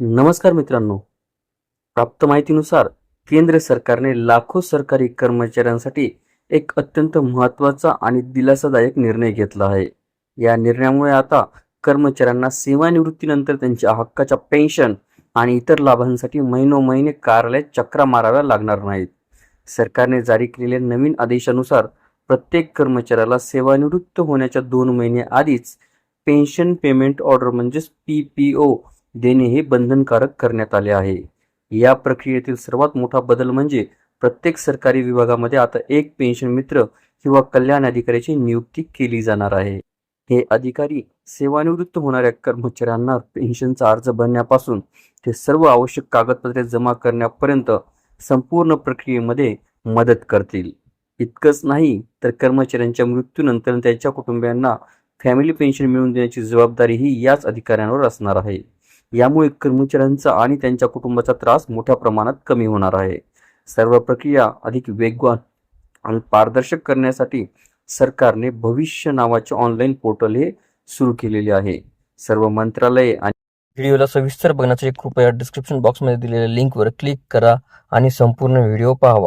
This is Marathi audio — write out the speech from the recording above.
नमस्कार मित्रांनो. प्राप्त माहितीनुसार केंद्र सरकारने लाखो सरकारी कर्मचाऱ्यांसाठी एक अत्यंत महत्त्वाचा आणि दिलासादायक निर्णय घेतला आहे. या निर्णयामुळे आता कर्मचाऱ्यांना सेवानिवृत्तीनंतर त्यांच्या हक्काच्या पेन्शन आणि इतर लाभांसाठी महिनोमहिने कार्यालयात चक्रा माराव्या लागणार नाहीत. सरकारने जारी केलेल्या नवीन आदेशानुसार प्रत्येक कर्मचाऱ्याला सेवानिवृत्त होण्याच्या दोन महिने आधीच पेन्शन पेमेंट ऑर्डर म्हणजेच पी पी ओ देणे हे बंधनकारक करण्यात आले आहे. या प्रक्रियेतील सर्वात मोठा बदल म्हणजे प्रत्येक सरकारी विभागामध्ये आता एक पेन्शन मित्र किंवा कल्याण अधिकाऱ्याची नियुक्ती केली जाणार आहे. हे अधिकारी सेवानिवृत्त होणाऱ्या कर्मचाऱ्यांना पेन्शनचा अर्ज भरण्यापासून ते सर्व आवश्यक कागदपत्रे जमा करण्यापर्यंत संपूर्ण प्रक्रियेमध्ये मदत करतील. इतकंच नाही तर कर्मचाऱ्यांच्या मृत्यूनंतर त्यांच्या कुटुंबियांना फॅमिली पेन्शन मिळवून देण्याची जबाबदारीही याच अधिकाऱ्यांवर असणार आहे. यामुळे कर्मचाऱ्यांचा आणि त्यांच्या कुटुंबाचा त्रास मोठ्या प्रमाणात कमी होणार आहे. सर्व प्रक्रिया अधिक वेगवान आणि पारदर्शक करण्यासाठी सरकारने भविष्य नावाचे ऑनलाईन पोर्टल हे सुरू केलेले आहे. सर्व मंत्रालये आणि व्हिडिओला सविस्तर बघण्यासाठी कृपया डिस्क्रिप्शन बॉक्समध्ये दिलेल्या लिंकवर क्लिक करा आणि संपूर्ण व्हिडिओ पाहावा.